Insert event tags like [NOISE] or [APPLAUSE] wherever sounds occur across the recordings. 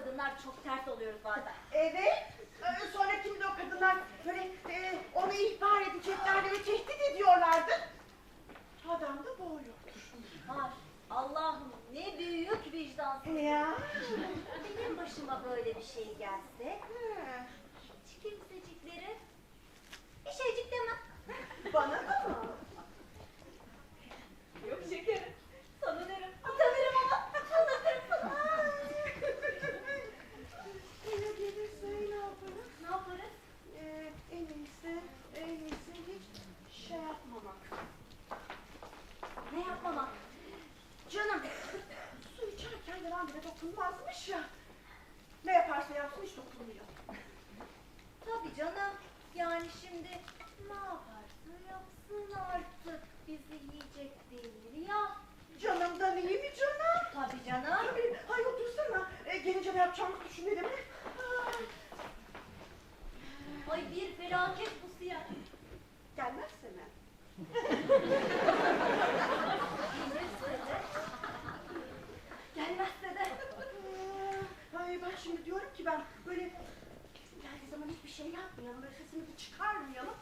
kadınlar çok tert oluyoruz bazen. Evet. Ee, Sonra kimdi o kadınlar böyle e, onu ihbar edeceklerdi ve tehdit ediyorlardı. Adam da boğuluyormuş. Var. Allah'ım ne büyük vicdansızlık. Ya. Benim başıma böyle bir şey gelse Hı. hiç bir şeycik demem. Bana da mı? Миша! Şimdi diyorum ki ben böyle her zaman hiçbir şey yapmayalım, böyle sesimizi çıkarmayalım.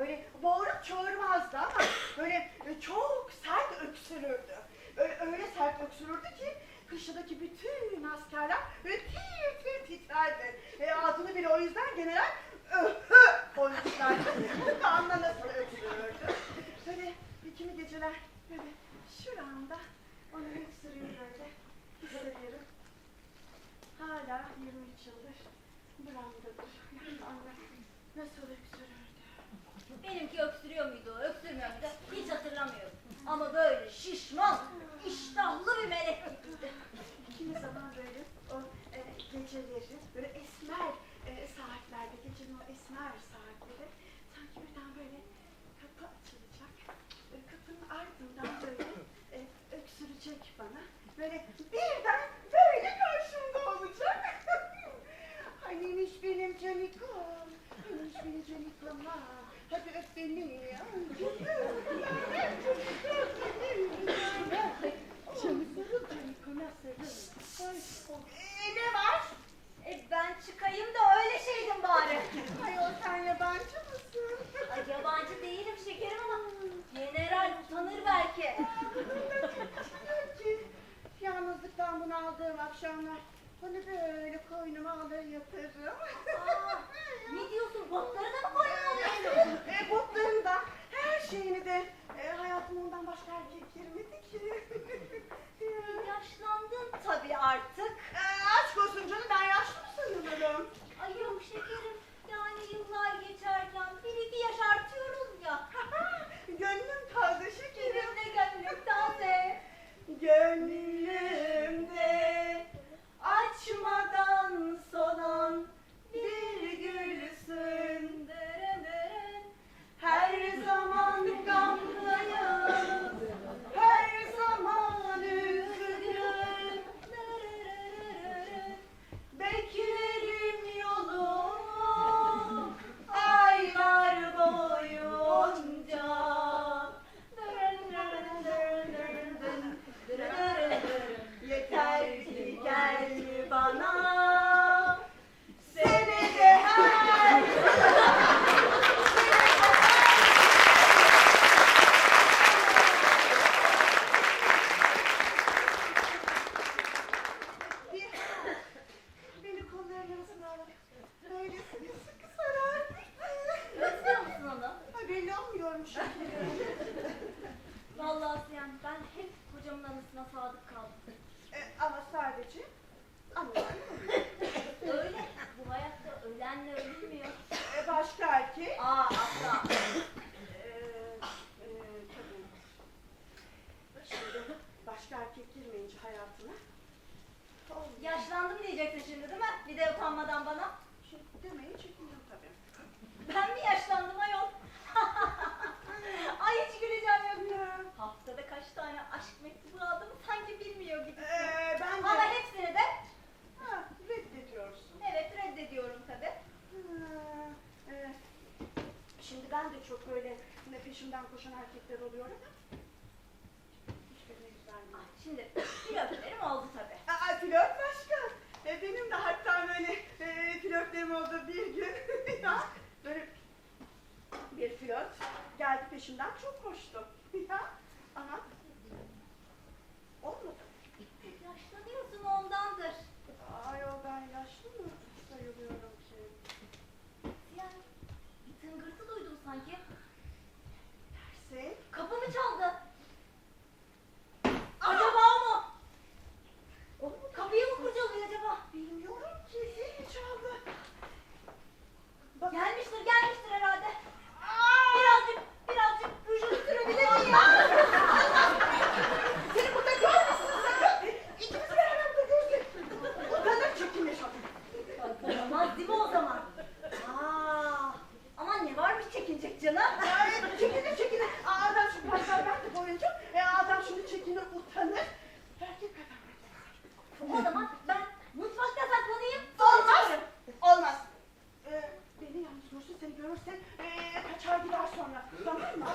Böyle bağırıp çağırmazdı ama böyle e, çok sert öksürürdü. Öyle, öyle sert öksürürdü ki kışladaki bütün askerler böyle tir tir titrerdi. E, adını bile o yüzden general öhö koymuşlardı. Anla nasıl öksürürdü. Böyle bir kimi geceler böyle şuramda onu öksürüyor böyle. Hissediyorum. Hala 23 yıldır buramdadır. Yani nasıl öksürüyor. Benimki öksürüyor muydu, öksürmüyor muydu hiç hatırlamıyorum. Ama böyle şişman, Oh, [LAUGHS] Okay. Um, bakışından çok hoştu. 上面，等你了。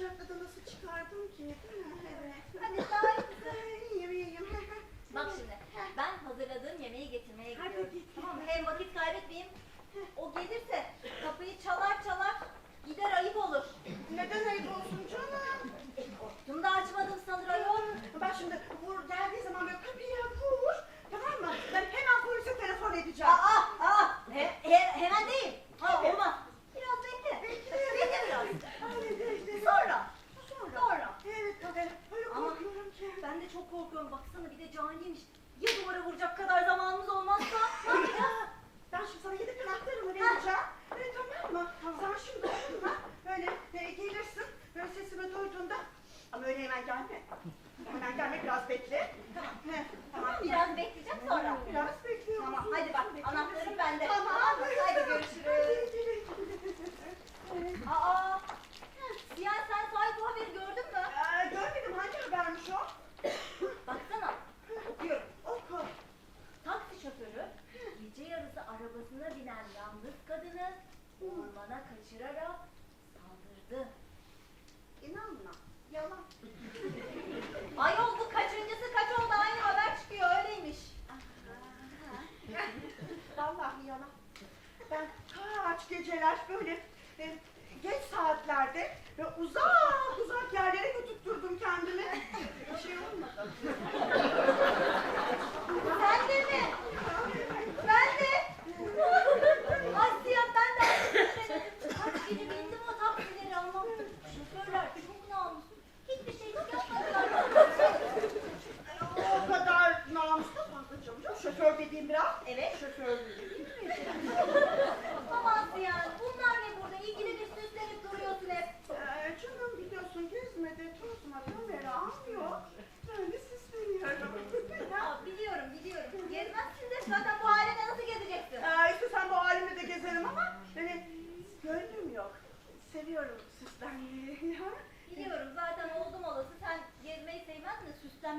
chapter de los vuracak kadar zamanımız olmazsa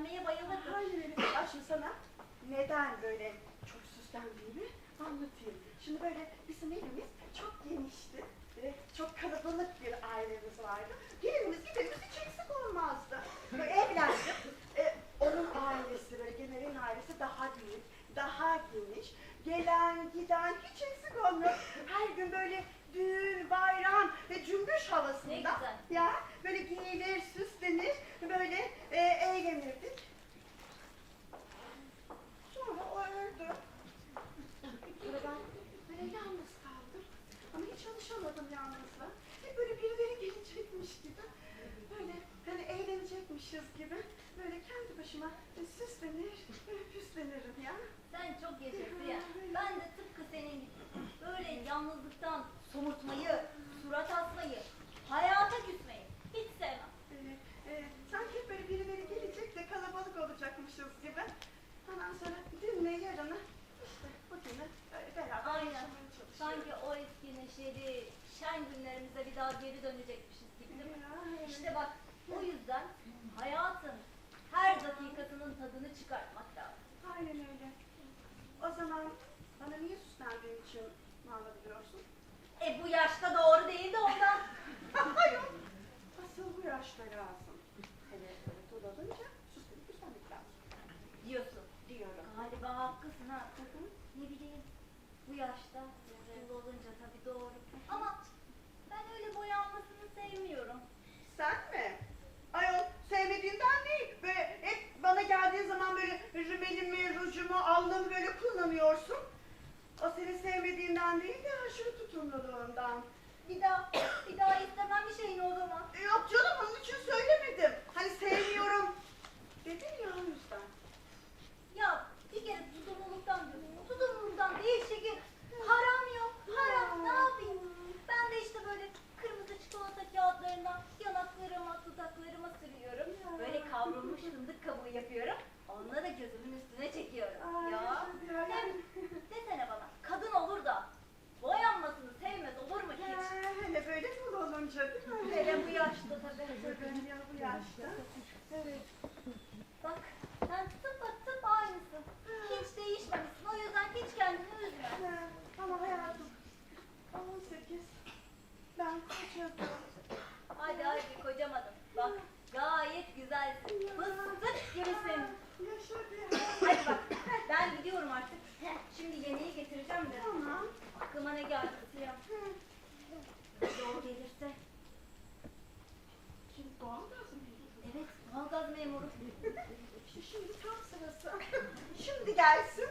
Süslenmeye bayılırım. Hayır öyle değil. Aşkım sana neden böyle çok süslendiğimi anlatayım. Şimdi böyle bizim evimiz çok genişti. Ve çok kalabalık bir ailemiz vardı. Gelirimiz giderimiz hiç eksik olmazdı. Böyle evlendim. E, onun ailesi böyle Genel'in ailesi daha büyük, daha geniş. Gelen giden hiç eksik olmuyor. Her gün böyle düğün, bayram ve cümbüş havasında. Ne güzel. Ya böyle giyilir, süslenir. Böyle e, eğlenirdik. bir daha geri dönecekmişiz gibi değil mi? İşte bak o yüzden hayatın her dakikasının tadını çıkartmak lazım. Aynen öyle. O zaman bana niye süslendiğin için ağlayabiliyorsun? E bu yaşta doğru değil de ondan. [LAUGHS] Asıl bu yaşta lazım. Hele böyle tuz alınca süslenip süslenmek lazım. Diyorsun. Diyorum. Galiba haklısın ha. Ne bileyim. Bu yaşta tuzlu olunca tabii doğru. gözümü, elimi, rujumu, böyle kullanıyorsun. O seni sevmediğinden değil de aşırı tutumluluğundan. Bir daha, bir daha istemem bir şeyini o zaman. Yok canım memuru. İşte şimdi tam sırası. Şimdi gelsin.